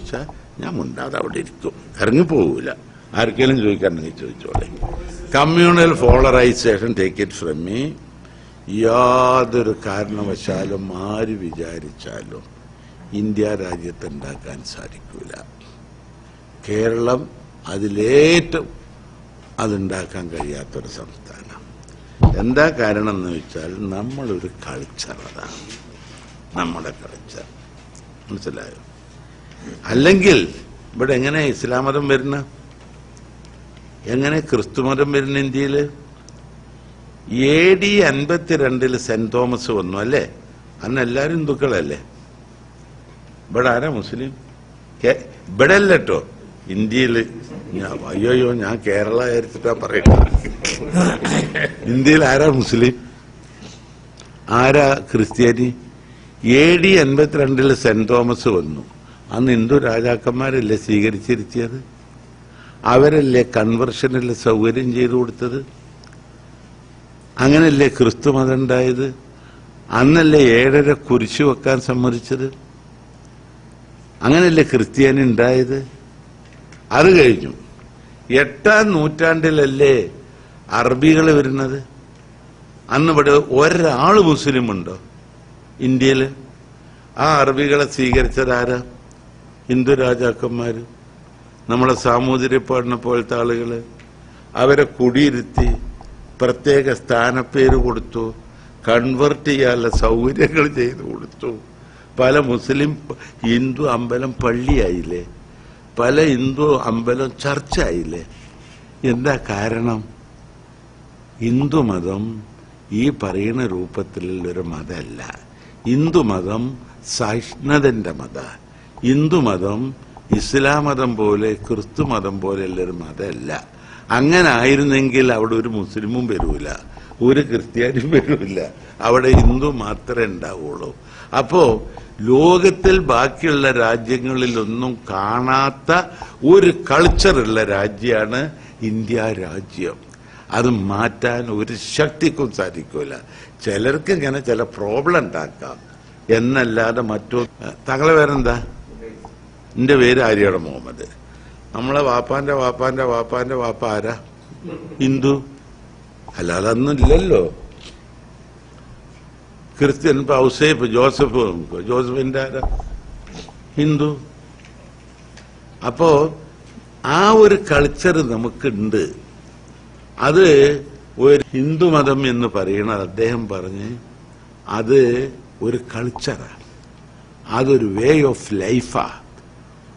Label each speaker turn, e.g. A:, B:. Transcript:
A: ചോദിച്ചാൽ ഞാൻ മുണ്ടാതെ അവിടെ ഇരിക്കും. ഇറങ്ങിപ്പോകൂല ആർക്കെങ്കിലും ചോദിക്കാണ്ടെങ്കിൽ ചോദിച്ചോളെ. Communal polarisation take it from me യാതൊരു കാരണവശാലും ആര് വിചാരിച്ചാലും ഇന്ത്യ രാജ്യത്ത് ഉണ്ടാക്കാൻ സാധിക്കൂല. കേരളം അതിലേറ്റവും അതുണ്ടാക്കാൻ കഴിയാത്തൊരു സംസ്ഥാനം. എന്താ കാരണം എന്ന് വെച്ചാൽ നമ്മളൊരു കൾച്ചർ അതാണ്. നമ്മുടെ കൾച്ചർ മനസ്സിലായോ? അല്ലെങ്കിൽ ഇവിടെ എങ്ങനെ ഇസ്ലാം മതം വരുന്ന? എങ്ങനെ ക്രിസ്തു മതം വരുന്ന ഇന്ത്യയിൽ എ ഡി അൻപത്തിരണ്ടിൽ സെന്റ് തോമസ് വന്നു അല്ലേ? അന്ന് എല്ലാവരും ഹിന്ദുക്കളല്ലേ? ഇവിടെ ആരാ മുസ്ലിം? ഇവിടെ അല്ല കേട്ടോ ഇന്ത്യയിൽ അയ്യോയ്യോ ഞാൻ കേരള ആയിരിച്ചിട്ടാ പറയുന്നത് ഇന്ത്യയിൽ ആരാ മുസ്ലിം? ആരാ ക്രിസ്ത്യാനി? എ ഡി അൻപത്തിരണ്ടിൽ സെന്റ് തോമസ് വന്നു. അന്ന് ഹിന്ദു രാജാക്കന്മാരല്ലേ സ്വീകരിച്ചിരുത്തിയത് അവരല്ലേ കൺവെർഷനിൽ സൗകര്യം ചെയ്തു കൊടുത്തത്? അങ്ങനല്ലേ ക്രിസ്തു മതം ഉണ്ടായത്? അന്നല്ലേ ഏഴര കുരിശു വെക്കാൻ സമ്മതിച്ചത്? അങ്ങനല്ലേ ക്രിസ്ത്യാനി ഉണ്ടായത്? അത് കഴിഞ്ഞു. എട്ടാം നൂറ്റാണ്ടിലല്ലേ അറബികൾ വരുന്നത്? അന്ന് ഇവിടെ ഒരാൾ മുസ്ലിം ഉണ്ടോ ഇന്ത്യയിൽ ആ അറബികളെ സ്വീകരിച്ചതാരാ ഹിന്ദു രാജാക്കന്മാര് നമ്മളെ സാമൂതിരിപ്പാടിനെ പോലത്തെ ആളുകൾ അവരെ കുടിയിരുത്തി പ്രത്യേക സ്ഥാനപ്പേര് കൊടുത്തു കൺവെർട്ട് ചെയ്യാനുള്ള സൗകര്യങ്ങൾ ചെയ്തു കൊടുത്തു. പല മുസ്ലിം ഹിന്ദു അമ്പലം പള്ളിയായില്ലേ? പല ഹിന്ദു അമ്പലം ചർച്ചായില്ലേ? എന്താ കാരണം? ഹിന്ദുമതം ഈ പറയുന്ന രൂപത്തിലുള്ള ഒരു മതമല്ല. ഹിന്ദുമതം സഹിഷ്ണുതന്റെ മത. ഹിന്ദുമതം ഇസ്ലാം മതം പോലെ ക്രിസ്തു മതം പോലെ ഒരു മതമല്ല. അങ്ങനെ ആയിരുന്നെങ്കിൽ അവിടെ ഒരു മുസ്ലിമും വരൂല. ഒരു ക്രിസ്ത്യാനും വരൂല. അവിടെ ഹിന്ദു മാത്രമേ ഉണ്ടാവുള്ളൂ. അപ്പോ ലോകത്തിൽ ബാക്കിയുള്ള രാജ്യങ്ങളിലൊന്നും കാണാത്ത ഒരു കൾച്ചറുള്ള രാജ്യമാണ് ഇന്ത്യ രാജ്യം. അത് മാറ്റാൻ ഒരു ശക്തിക്കും സാധിക്കൂല. ചിലർക്ക് ഇങ്ങനെ ചില പ്രോബ്ലം ഉണ്ടാക്കാം. എന്നല്ലാതെ മറ്റോ തങ്ങളെ പേരെന്താ? എന്റെ പേര് ആര്യാട മുഹമ്മദ്. നമ്മളെ വാപ്പാന്റെ വാപ്പാന്റെ വാപ്പാന്റെ വാപ്പ ആരാ? ഹിന്ദു. അല്ലാതെ അന്നും ഇല്ലല്ലോ. ക്രിസ്ത്യൻ ഔസേഫ് ജോസഫ് ജോസഫിന്റെ ആരാ? ഹിന്ദു. അപ്പോ ആ ഒരു കൾച്ചർ നമുക്കുണ്ട്. അത് ഒരു ഹിന്ദു മതം എന്ന് പറയുന്നത് അദ്ദേഹം പറഞ്ഞ് അത് ഒരു കൾച്ചറാണ് അതൊരു വേ ഓഫ് ലൈഫാ